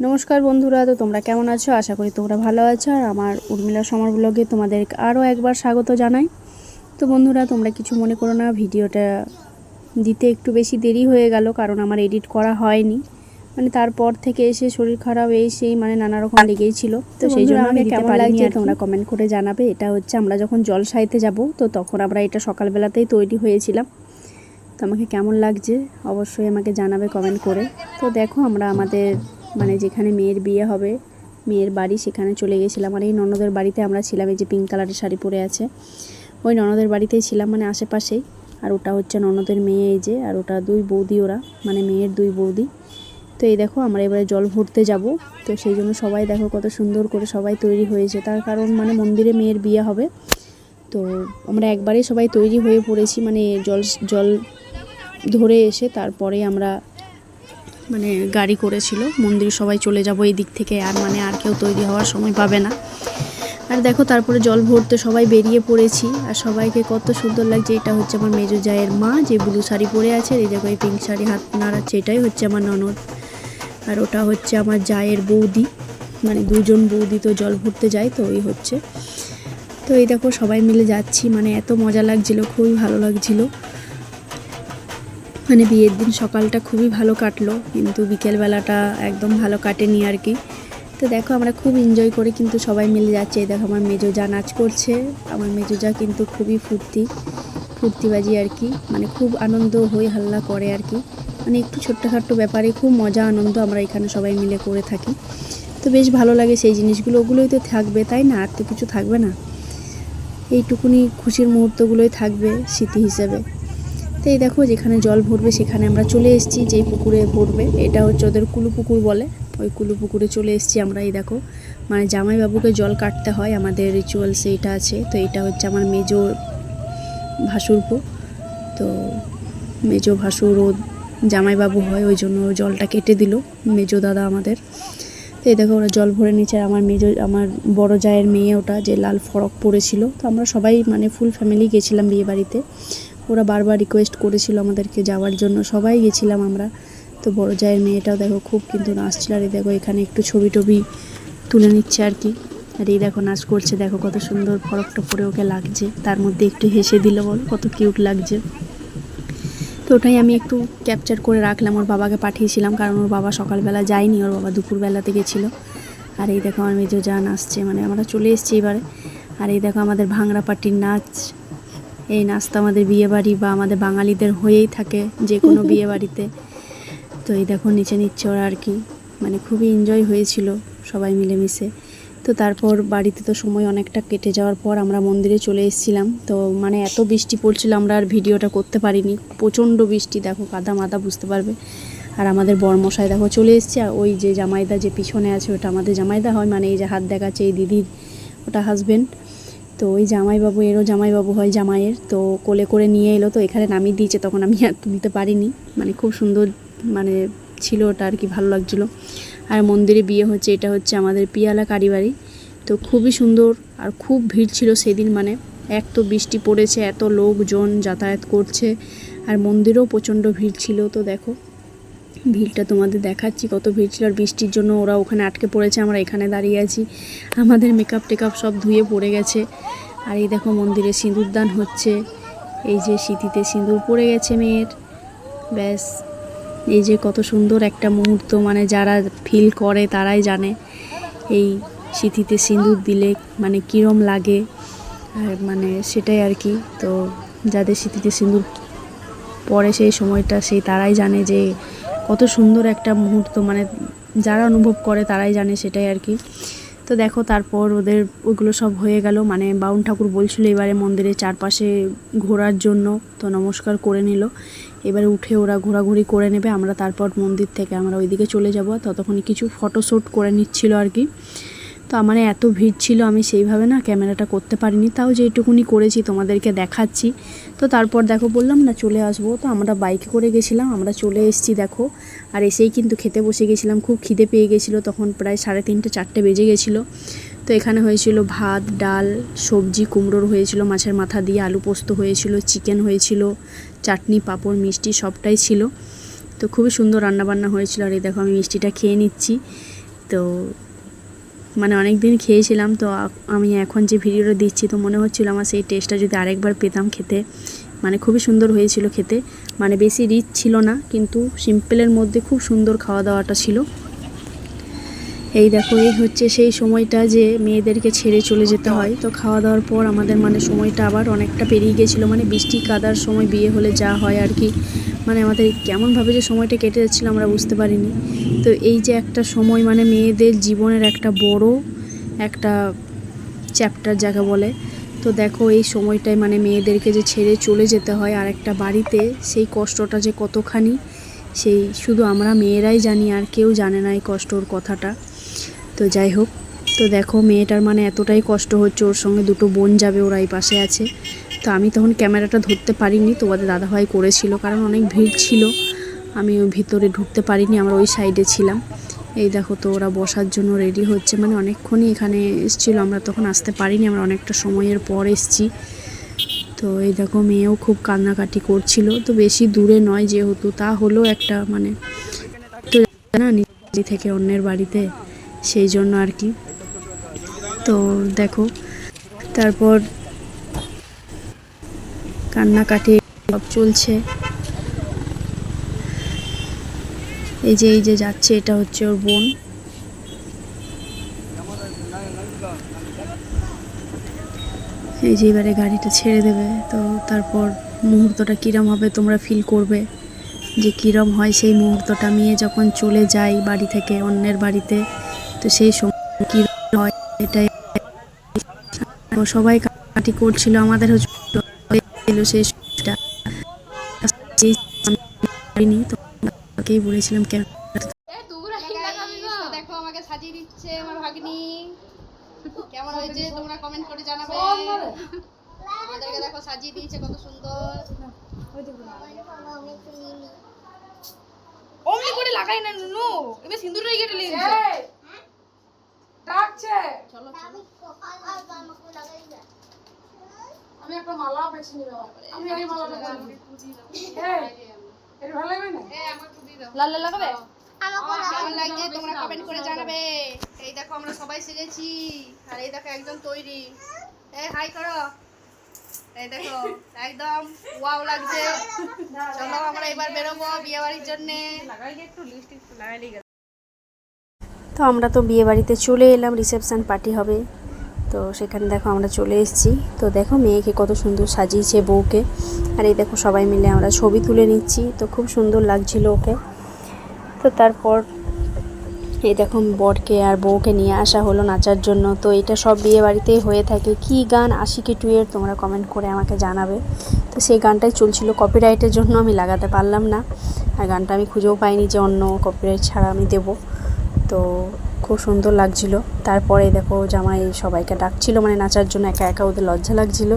নমস্কার বন্ধুরা তো তোমরা কেমন আছো? আশা করি তোমরা ভালো আছো। আর আমার উর্মিলা সমর ব্লগে তোমাদের আরও একবার স্বাগত জানাই। তো বন্ধুরা তোমরা কিছু মনে করো না ভিডিওটা দিতে একটু বেশি দেরি হয়ে গেল কারণ আমার এডিট করা হয়নি। মানে তারপর থেকে এসে শরীর খারাপ এই সেই মানে নানা রকম লেগেই ছিল। তো সেই জন্য আমি কেমন লাগছে তোমরা কমেন্ট করে জানাবে। এটা হচ্ছে আমরা যখন জল সাইতে যাব তো তখন আমরা এটা সকালবেলাতেই তৈরি হয়েছিলাম। তো আমাকে কেমন লাগছে? অবশ্যই আমাকে জানাবে কমেন্ট করে। তো দেখো আমরা আমাদের মানে যেখানে মেয়ের বিয়ে হবে, মেয়ের বাড়ি সেখানে চলে গেছিলাম। আর এই ননদের বাড়িতে আমরা ছিলাম, এই যে পিঙ্ক কালারের শাড়ি পরে আছে। ওই ননদের বাড়িতেই ছিলাম মানে আশেপাশেই। আর ওটা হচ্ছে ননদের মেয়ে এই যে, আর ওটা দুই বৌদি ওরা মানে মেয়ের দুই বৌদি। তো এই দেখো, আমরা এবারে জল ভরতে যাব। তো সেই জন্য সবাই দেখো কত সুন্দর করে সবাই তৈরি হয়েছে। তার কারণ মানে মন্দিরে মেয়ের বিয়ে হবে। তো আমরা একবারেই সবাই তৈরি হয়ে পড়েছি মানে জল জল ধরে এসে তারপরে আমরা মানে গাড়ি করেছিল। মন্দির সবাই চলে যাব এই দিক থেকে, আর মানে আর কেউ তৈরি হওয়ার সময় পাবে না। আর দেখো তারপরে জল ভরতে সবাই বেরিয়ে পড়েছি, আর সবাইকে কত সুন্দর লাগছে। এটা হচ্ছে আমার মেজো জায়ের মা, যে ব্লু শাড়ি পরে আছে, এই দেখো এই পিঙ্ক শাড়ি হাত নাড়াচ্ছে, এটাই হচ্ছে আমার ননদ। আর ওটা হচ্ছে আমার জায়ের বৌদি মানে দুজন বৌদি তো জল ভরতে যায়, তো ওই হচ্ছে। তো এই দেখো সবাই মিলে যাচ্ছি মানে এত মজা লাগছিল, খুবই ভালো লাগছিল। মানে বিয়ের দিন সকালটা খুবই ভালো কাটলো, কিন্তু বিকেলবেলাটা একদম ভালো কাটেনি আর কি। তো দেখো আমরা খুব এনজয় করে কিন্তু সবাই মিলে যাচ্ছে। এই দেখো আমার মেজো যা নাচ করছে। আমার মেজো যা কিন্তু খুবই ফুর্তি, ফুর্তিবাজি আর কি। মানে খুব আনন্দ হই হাল্লা করে আর কি। মানে একটু ছোট্টখাট্ট ব্যাপারে খুব মজা, আনন্দ আমরা এখানে সবাই মিলে করে থাকি। তো বেশ ভালো লাগে সেই জিনিসগুলো। ওগুলোই তো থাকবে, তাই না? আর তো কিছু থাকবে না। এইটুকুনি খুশির মুহূর্তগুলোই থাকবে স্মৃতি হিসেবে। তো এই দেখো যেখানে জল ভরবে সেখানে আমরা চলে এসেছি, যেই পুকুরে ভরবে। এটা হচ্ছে ওদের কুলু পুকুর বলে। ওই কুলু পুকুরে চলে এসেছি আমরা, এই দেখো। মানে জামাইবাবুকে জল কাটতে হয়, আমাদের রিচুয়ালস এইটা আছে। তো এটা হচ্ছে আমার মেজো ভাসুরপো তো মেজো ভাসুর ও জামাইবাবু হয়, ওই জন্য জলটা কেটে দিল, মেজো দাদা আমাদের। তো এই দেখো ওরা জল ভরে আর আমার মেজো, আমার বড় জায়ের মেয়ে ওটা, যে লাল ফরক পরেছিল। তো আমরা সবাই মানে ফুল ফ্যামিলি গেছিলাম বিয়ে বাড়িতে। ওরা বারবার রিকোয়েস্ট করেছিল আমাদেরকে যাওয়ার জন্য, সবাই গেছিলাম আমরা। তো বড় জায়ের মেয়েটাও দেখো খুব কিন্তু নাচছিল, আর দেখো এখানে একটু ছবি টবি তুলে নিচ্ছে আর কি। আর এই দেখো নাচ করছে, দেখো কত সুন্দর ফরকটা পরে ওকে লাগছে। তার মধ্যে একটু হেসে দিল বল, কত কিউট লাগছে। তো ওটাই আমি একটু ক্যাপচার করে রাখলাম, ওর বাবাকে পাঠিয়েছিলাম, কারণ ওর বাবা সকালবেলা যায়নি, ওর বাবা দুপুরবেলাতে গেছিল। আর এই দেখো আমার মেজো যা নাচছে মানে আমরা চলে এসেছি এবারে। আর এই দেখো আমাদের ভাংরা পার্টির নাচ এই নাচটা আমাদের বিয়েবাড়ি বা আমাদের বাঙালিদের হয়েই থাকে যে কোনো বিয়েবাড়িতে। তো এই দেখো নিচে নিচ্ছে ওরা আর কি। মানে খুবই এনজয় হয়েছিল সবাই মিলেমিশে। তো তারপর বাড়িতে তো সময় অনেকটা কেটে যাওয়ার পর আমরা মন্দিরে চলে এসেছিলাম। তো মানে এত বৃষ্টি পড়ছিল আমরা আর ভিডিওটা করতে পারিনি। প্রচণ্ড বৃষ্টি দেখো কাদা মাদা বুঝতে পারবে। আর আমাদের বরমশাই দেখো চলে এসছে। আর ওই যে জামাইদা যে পিছনে আছে ওটা আমাদের জামাইদা হয়। মানে এই যে হাত দেখাচ্ছে এই দিদির ওটা হাজবেন্ড তো ওই জামাইবাবু এরও জামাইবাবু হয় জামাইয়ের, তো কোলে করে নিয়ে এলো, তো এখানে নামিয়ে দিয়েছে, তখন আমি আর তুলতে পারিনি। মানে খুব সুন্দর মানে ছিল ওটা আর কি, ভালো লাগছিল। আর মন্দিরে বিয়ে হচ্ছে, এটা হচ্ছে আমাদের পিয়ালা কারিবাড়ি তো খুবই সুন্দর আর খুব ভিড় ছিল সেদিন মানে এক তো বৃষ্টি পড়েছে, এত লোকজন যাতায়াত করছে, আর মন্দিরেও প্রচণ্ড ভিড় ছিল, তো দেখো। ভিড়টা তোমাদের দেখাচ্ছি, কত ভিড় ছিল আর বৃষ্টির জন্য ওরা ওখানে আটকে পড়েছে, আমরা এখানে দাঁড়িয়ে আছি। আমাদের মেকআপ টেকআপ সব ধুয়ে পড়ে গেছে। আর এই দেখো মন্দিরে সিঁদুরদান হচ্ছে, এই যে স্মৃতিতে সিঁদুর পড়ে গেছে মেয়ের। ব্যাস, এই যে কত সুন্দর একটা মুহূর্ত মানে যারা ফিল করে তারাই জানে এই স্মৃতিতে সিঁদুর দিলে মানে কীরম লাগে। আর মানে সেটাই আর কি, তো যাদের স্মৃতিতে সিঁদুর পরে সেই সময়টা, সেই তারাই জানে যে কত সুন্দর একটা মুহূর্ত মানে যারা অনুভব করে তারাই জানে সেটাই আর কি। তো দেখো তারপর ওদের, ওগুলো সব হয়ে গেল মানে বাউন ঠাকুর বলছিল এবারে মন্দিরের চারপাশে ঘোরার জন্য, তো নমস্কার করে নিল। এবারে উঠে ওরা ঘোরাঘুরি করে নেবে, আমরা তারপর মন্দির থেকে আমরা ওইদিকে চলে যাব। ততক্ষণ কিছু ফটোশ্যুট করে নিচ্ছিল আর কি। তো আমার এত ভিড় ছিল, আমি সেইভাবে না ক্যামেরাটা করতে পারিনি। তাও যেটুকুনি করেছি তোমাদেরকে দেখাচ্ছি। তো তারপর দেখো বললাম না চলে আসব। তো আমরা বাইকে করে গেছিলাম, আমরা চলে এসেছি দেখো। আর এসেই কিন্তু খেতে বসে গেছিলাম, খুব খিদে পেয়ে গেছিল। তখন প্রায় সাড়ে তিনটে, চারটে বেজে গেছিল। তো এখানে হয়েছিল ভাত, ডাল, সবজি কুমড়োর হয়েছিল, মাছের মাথা দিয়ে আলু পোস্ত হয়েছিল, চিকেন হয়েছিল, চাটনি, পাঁপড়, মিষ্টি সবটাই ছিল। তো খুবই সুন্দর রান্নাবান্না হয়েছিল। আর এই দেখো আমি মিষ্টিটা খেয়ে নিচ্ছি। তো মানে অনেক দিন খেয়েছিলাম, তো আমি এখন যে ভিডিওটা দিচ্ছি, তো মনে হচ্ছিল আমার সেই টেস্টটা যদি আরেকবার পেতাম খেতে। মানে খুবই সুন্দর হয়েছিল খেতে। মানে বেশি রিচ ছিল না, কিন্তু সিম্পলের মধ্যে খুব সুন্দর খাওয়া দাওয়াটা ছিল। এই দেখো, এই হচ্ছে সেই সময়টা যে মেয়েদেরকে ছেড়ে চলে যেতে হয়। তো খাওয়া দাওয়ার পর আমাদের মানে সময়টা আবার অনেকটা পেরিয়ে গেছিল। মানে বৃষ্টি কাদার সময় বিয়ে হলে যা হয় আর কি। মানে আমাদের কেমনভাবে যে সময়টা কেটে যাচ্ছিল আমরা বুঝতে পারিনি। তো এই যে একটা সময় মানে মেয়েদের জীবনের একটা বড় একটা চ্যাপ্টার যাকে বলে। তো দেখো, এই সময়টায় মানে মেয়েদেরকে যে ছেড়ে চলে যেতে হয় আর একটা বাড়িতে, সেই কষ্টটা যে কতখানি, সেই শুধু আমরা মেয়েরাই জানি, আর কেউ জানে না এই কষ্টর কথাটা। তো যাই হোক, তো দেখো মেয়েটার মানে এতটাই কষ্ট হচ্ছে, ওর সঙ্গে দুটো বোন যাবে, ওরা এই পাশে আছে। তো আমি তখন ক্যামেরাটা ধরতে পারিনি তোমাদের দাদাভাই করেছিল, কারণ অনেক ভিড় ছিল। আমি ভিতরে ঢুকতে পারিনি, আমরা ওই সাইডে ছিলাম। এই দেখো তো ওরা বসার জন্য রেডি হচ্ছে মানে অনেকক্ষণই এখানে এসেছিল, আমরা তখন আসতে পারিনি, আমরা অনেকটা সময়ের পর এসছি। তো এই দেখো মেয়েও খুব কান্নাকাটি করছিল, তো বেশি দূরে নয় যেহেতু, তা হলো একটা মানে তো না নিজে থেকে অন্যের বাড়িতে? সেই জন্য আর কি। তো দেখো, তারপর কান্নাকাটি সব চলছে। এই যে এই যে যাচ্ছে, এটা হচ্ছে ওর বোন। এই যে এবারে গাড়িটা ছেড়ে দেবে, তো তারপর মুহূর্তটা কিরম হবে তোমরা ফিল করবে? যে কিরম হয় সেই মুহূর্তটা। মেয়ে যখন চলে যায় বাড়ি থেকে, অন্যের বাড়িতে তো সেই সময় কিরম হয় এটাই সবাই কাটি করছিল আমাদের হচ্ছে ছিল সেই সময়টা। যেই তাকেই বলেছিলাম কেন তো দেখো আমাকে সাজিয়ে দিচ্ছে আমার ভাগ্নি। কেমন হয়েছে? তোমরা কমেন্ট করে জানাবে। আমাদেরকে দেখো সাজিয়ে দিয়েছে কত সুন্দর। অমনি করে লাগাই না নুনু। এবার হয়ে কেটে লিখছে ডাকছে। চলো চলো। আমি একটা মালা বেছে নিব। আমি এই মালাটা এই এটা ভালো লাগবে না? লাল লাল লাগাবে? কেমন লাগছে? তোমরা কমেন্ট করে জানাবে। এই দেখো আমরা সবাই সেজেছি। আর এই দেখো একজন তৈরি। এই হাই করো। এই দেখো একদম ওয়াও লাগছে। চলো আমরা এবার বেরোবো বিয়ে বাড়ির জন্যে। লাগাই একটু লিপস্টিক লাগাই লিগে তো আমরা তো বিয়ে বাড়িতে চলে এলাম রিসেপশান পার্টি হবে। তো সেখানে দেখো আমরা চলে এসেছি। তো দেখো মেয়েকে কত সুন্দর সাজিয়েছে বউকে। আর এই দেখো সবাই মিলে আমরা ছবি তুলে নিচ্ছি। তো খুব সুন্দর লাগছিল ওকে। তো তারপর এই দেখো বরকে আর বউকে নিয়ে আসা হলো নাচার জন্য। তো এটা সব বিয়ে বাড়িতেই হয়ে থাকে। কি গান? আশিকি টুয়ের তোমরা কমেন্ট করে আমাকে জানাবে। তো সেই গানটাই চলছিল। কপিরাইটের জন্য আমি লাগাতে পারলাম না। আর গানটা আমি খুঁজেও পাইনি যে অন্য কপিরাইট ছাড়া আমি দেবো। তো খুব সুন্দর লাগছিল। তারপরে দেখো জামাই সবাইকে ডাকছিল মানে নাচার জন্য একা একা ওদের লজ্জা লাগছিল।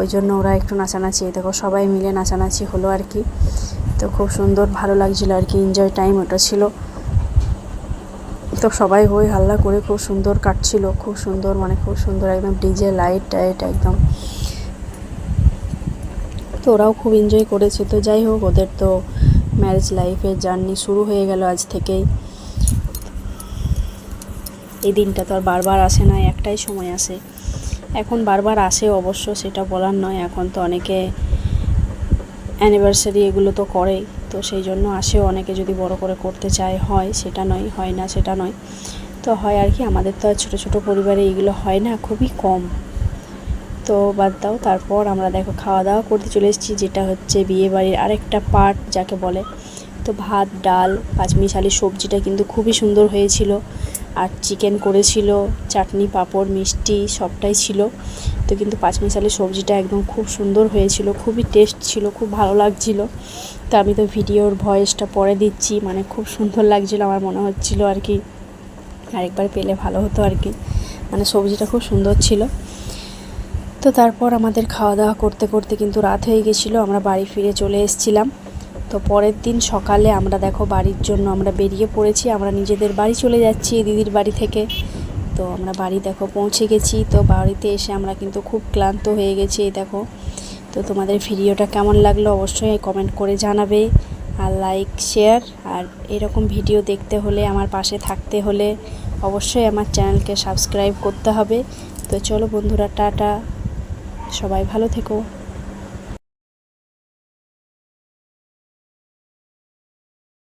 ওই জন্য ওরা একটু নাচানাচি, দেখো সবাই মিলে নাচানাচি হলো আর কি। তো খুব সুন্দর, ভালো লাগছিল আর কি এনজয় টাইম ওটা ছিল। তো সবাই হই হাল্লা করে খুব সুন্দর কাটছিল, খুব সুন্দর মানে খুব সুন্দর, একদম ডিজে লাইট টাইট একদম। তো ওরাও খুব এনজয় করেছে। তো যাই হোক, ওদের তো ম্যারেজ লাইফের জার্নি শুরু হয়ে গেল আজ থেকেই। এই দিনটা তো আর বারবার আসে না, একটাই সময় আসে। এখন বারবার আসে অবশ্য, সেটা বলার নয়, এখন তো অনেকে অ্যানিভার্সারি এগুলো তো করেই তো সেই জন্য আসেও অনেকে যদি বড় করে করতে চায়, হয়, সেটা নয়, হয় না, সেটা নয়। তো হয় আর কি, আমাদের তো আর ছোটো ছোটো পরিবারে এগুলো হয় না, খুবই কম। তো বাদ দাও, তারপর আমরা দেখো খাওয়া দাওয়া করতে চলে এসেছি, যেটা হচ্ছে বিয়ে বাড়ির আরেকটা পার্ট যাকে বলে, তো ভাত, ডাল, পাঁচমিশালি সবজিটা কিন্তু খুবই সুন্দর হয়েছিল। আর চিকেন করেছিল, চাটনি, পাঁপড়, মিষ্টি সবটাই ছিল। তো কিন্তু পাঁচমিশালি সবজিটা একদম খুব সুন্দর হয়েছিল, খুবই টেস্ট ছিল, খুব ভালো লাগছিল। তো আমি তো ভিডিওর ভয়েসটা পরে দিচ্ছি মানে খুব সুন্দর লাগছিল, আমার মনে হচ্ছিল আর কি। আরেকবার পেলে ভালো হতো আর কি। মানে সবজিটা খুব সুন্দর ছিল। তো তারপর আমাদের খাওয়া দাওয়া করতে করতে কিন্তু রাত হয়ে গেছিল, আমরা বাড়ি ফিরে চলে এসেছিলাম। তো পরের দিন সকালে আমরা দেখো বাড়ির জন্য আমরা বেরিয়ে পড়েছি, আমরা নিজেদের বাড়ি চলে যাচ্ছি দিদির বাড়ি থেকে। তো আমরা বাড়ি দেখো পৌঁছে গেছি, তো বাড়িতে এসে আমরা কিন্তু খুব ক্লান্ত হয়ে গেছি এই দেখো। তো তোমাদের ভিডিওটা কেমন লাগল অবশ্যই কমেন্ট করে জানাবে আর লাইক, শেয়ার আর এরকম ভিডিও দেখতে হলে, আমার পাশে থাকতে হলে অবশ্যই আমার চ্যানেলকে সাবস্ক্রাইব করতে হবে। তো চলো বন্ধুরা, টাটা। সবাই ভালো থেকো।